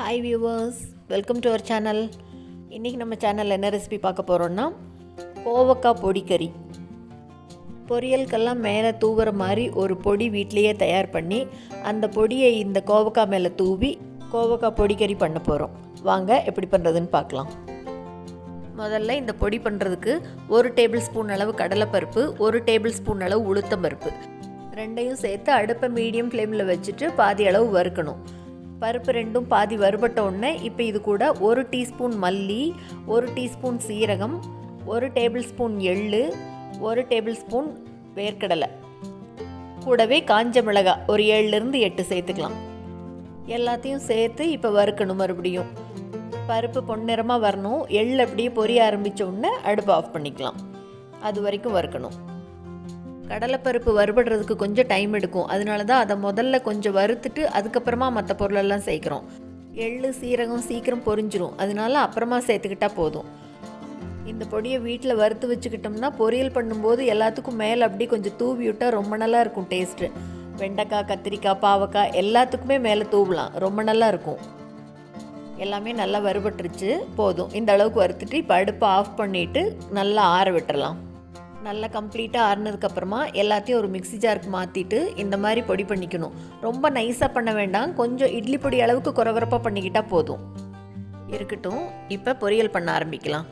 Hi viewers welcome to our channel இன்றைக்கி நம்ம சேனலில் என்ன ரெசிபி பார்க்க போகிறோன்னா கோவக்காய் பொடி கறி. பொரியலுக்கெல்லாம் மேலே தூவுற மாதிரி ஒரு பொடி வீட்லேயே தயார் பண்ணி அந்த பொடியை இந்த கோவக்காய் மேலே தூவி கோவக்காய் பொடி கறி பண்ண போகிறோம் வாங்க எப்படி பண்ணுறதுன்னு பார்க்கலாம். முதல்ல இந்த பொடி பண்ணுறதுக்கு ஒரு டேபிள் ஸ்பூன் அளவு கடலைப்பருப்பு ஒரு டேபிள் ஸ்பூன் அளவு உளுத்தம் பருப்பு ரெண்டையும் சேர்த்து அடுப்பை மீடியம் ஃப்ளேமில் வச்சுட்டு பாதி அளவு வறுக்கணும். பருப்பு ரெண்டும் பாதி வறுபட்ட உடனே இப்போ இது கூட ஒரு டீஸ்பூன் மல்லி ஒரு டீஸ்பூன் சீரகம் ஒரு டேபிள் ஸ்பூன் எள்ளு ஒரு டேபிள் ஸ்பூன் வேர்க்கடலை. கூடவே காஞ்ச மிளகாய் ஒரு ஏழுலேருந்து எட்டு சேர்த்துக்கலாம். எல்லாத்தையும் சேர்த்து இப்போ வறுக்கணும் மறுபடியும். பருப்பு பொன்னிறமாக வரணும். எள் அப்படியே பொரிய ஆரம்பித்த உடனே அடுப்பு ஆஃப் பண்ணிக்கலாம். அது வரைக்கும் வறுக்கணும். கடலைப்பருப்பு வறுபடுறதுக்கு கொஞ்சம் டைம் எடுக்கும். அதனால தான் அதை முதல்ல கொஞ்சம் வறுத்துட்டு அதுக்கப்புறமா மற்ற பொருளெல்லாம் சேர்க்குறோம். எள்ளு சீரகம் சீக்கிரம் பொரிஞ்சிரும். அதனால அப்புறமா சேர்த்துக்கிட்டா போதும். இந்த பொடியை வீட்டில் வறுத்து வச்சுக்கிட்டோம்னா பொரியல் பண்ணும்போது எல்லாத்துக்கும் மேலே அப்படி கொஞ்சம் தூவி விட்டால் ரொம்ப நல்லா இருக்கும் டேஸ்ட்டு வெண்டைக்காய் கத்திரிக்காய் பாவக்காய் எல்லாத்துக்குமே மேலே தூவலாம். ரொம்ப நல்லா இருக்கும். எல்லாமே நல்லா வறுபட்டுருச்சு. போதும். இந்த அளவுக்கு வறுத்துட்டு இப்போ அடுப்பை ஆஃப் பண்ணிவிட்டு நல்லா ஆற விட்டுறலாம். நல்லா கம்ப்ளீட்டாக ஆறுனதுக்கப்புறமா எல்லாத்தையும் ஒரு மிக்ஸி ஜாருக்கு மாற்றிட்டு இந்த மாதிரி பொடி பண்ணிக்கணும். ரொம்ப நைஸாக பண்ண வேண்டாம். கொஞ்சம் இட்லி பொடி அளவுக்கு குறகுறப்பாக பண்ணிக்கிட்டால் போதும். இருக்கட்டும். இப்போ பொரியல் பண்ண ஆரம்பிக்கலாம்.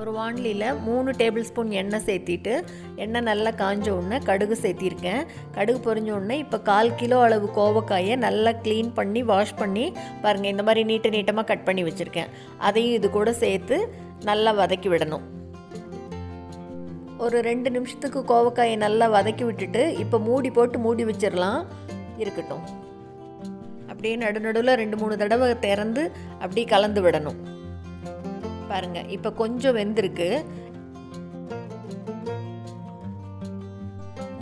ஒரு வாண்லியில் மூணு டேபிள் ஸ்பூன் எண்ணெய் சேர்த்திட்டு எண்ணெய் நல்லா காஞ்ச உடனே கடுகு சேர்த்திருக்கேன். கடுகு பொரிஞ்ச உடனே இப்போ கால் கிலோ அளவு கோவக்காயை நல்லா க்ளீன் பண்ணி வாஷ் பண்ணி பாருங்கள் இந்த மாதிரி நீட்ட நீட்டமாக கட் பண்ணி வச்சுருக்கேன். அதையும் இது கூட சேர்த்து நல்லா வதக்கி விடணும். ஒரு ரெண்டு நிமிஷத்துக்கு கோவக்காயை நல்லா வதக்கி விட்டுட்டு இப்போ மூடி போட்டு மூடி வச்சிடலாம். இருக்கட்டும். அப்படியே நடுநடுவில் ரெண்டு மூணு தடவை திறந்து அப்படியே கலந்து விடணும். பாருங்கள் இப்போ கொஞ்சம் வெந்திருக்கு.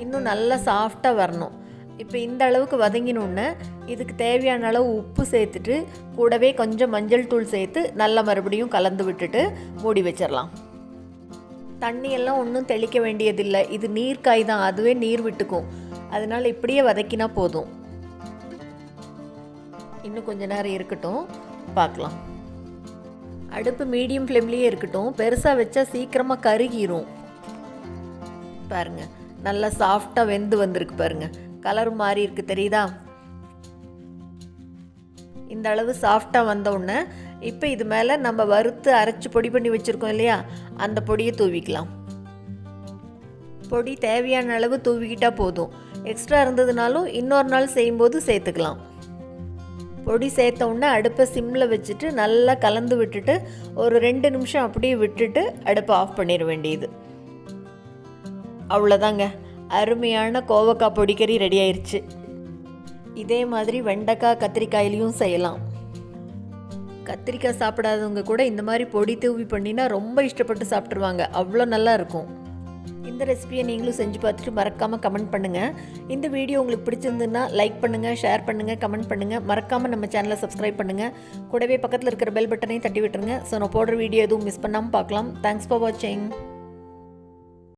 இன்னும் நல்லா சாஃப்டாக வரணும். இப்போ இந்த அளவுக்கு வதங்கினோன்னு இதுக்கு தேவையான அளவு உப்பு சேர்த்துட்டு கூடவே கொஞ்சம் மஞ்சள் தூள் சேர்த்து நல்லா மறுபடியும் கலந்து விட்டுட்டு மூடி வச்சிடலாம். தண்ணியெல்லாம் ஒன்றும் தெளிக்க வேண்டியதில்லை. இது நீர்க்காய் தான். அதுவே நீர் விட்டுக்கும். அதனால் இப்படியே வதக்கினா போதும். இன்னும் கொஞ்ச நேரம் இருக்கட்டும். பார்க்கலாம். அடுப்பு மீடியம் ஃப்ளேம்லேயே இருக்கட்டும். பெருசாக வச்சா சீக்கிரமாக கருகிரும். பாருங்க. நல்லா சாஃப்டாக வெந்து வந்திருக்கு பாருங்க. கலர் மாறி இருக்கு தெரியுதா? இந்த அளவு சாஃப்டாக வந்த உடனே இப்போ இது மேலே நம்ம வறுத்து அரைச்சி பொடி பண்ணி வச்சுருக்கோம் இல்லையா? அந்த பொடியை தூவிக்கலாம். பொடி தேவையான அளவு தூவிக்கிட்டால் போதும். எக்ஸ்ட்ரா இருந்ததுனாலும் இன்னொரு நாள் செய்யும்போது சேர்த்துக்கலாம். பொடி சேர்த்த உடனே அடுப்பை சிம்மில் வச்சுட்டு நல்லா கலந்து விட்டுட்டு ஒரு ரெண்டு நிமிஷம் அப்படியே விட்டுட்டு அடுப்பை ஆஃப் பண்ணிட வேண்டியது. அவ்வளோதாங்க அருமையான கோவக்காய் பொடிக்கறி ரெடி ஆயிடுச்சு இதே மாதிரி வெண்டைக்காய் கத்திரிக்காயிலையும் செய்யலாம். கத்திரிக்காய் சாப்பிடாதவங்க கூட இந்த மாதிரி பொடி தூவி பண்ணினா ரொம்ப இஷ்டப்பட்டு சாப்பிட்ருவாங்க அவ்வளோ நல்லா இருக்கும் இந்த ரெசிபியை நீங்களும் செஞ்சு பார்த்துட்டு மறக்காமல் கமெண்ட் பண்ணுங்கள் இந்த வீடியோ உங்களுக்கு பிடிச்சிருந்துன்னா லைக் பண்ணுங்கள் ஷேர் பண்ணுங்கள் கமெண்ட் பண்ணுங்கள் மறக்காமல் நம்ம சேனலை சப்ஸ்கிரைப் பண்ணுங்கள் கூடவே பக்கத்தில் இருக்கிற பெல் பட்டனையும் தட்டி விட்டுருங்க. ஸோ நான் போடுற வீடியோ எதுவும் மிஸ் பண்ணாமல் பார்க்கலாம். தேங்க்ஸ் ஃபார் வாட்சிங்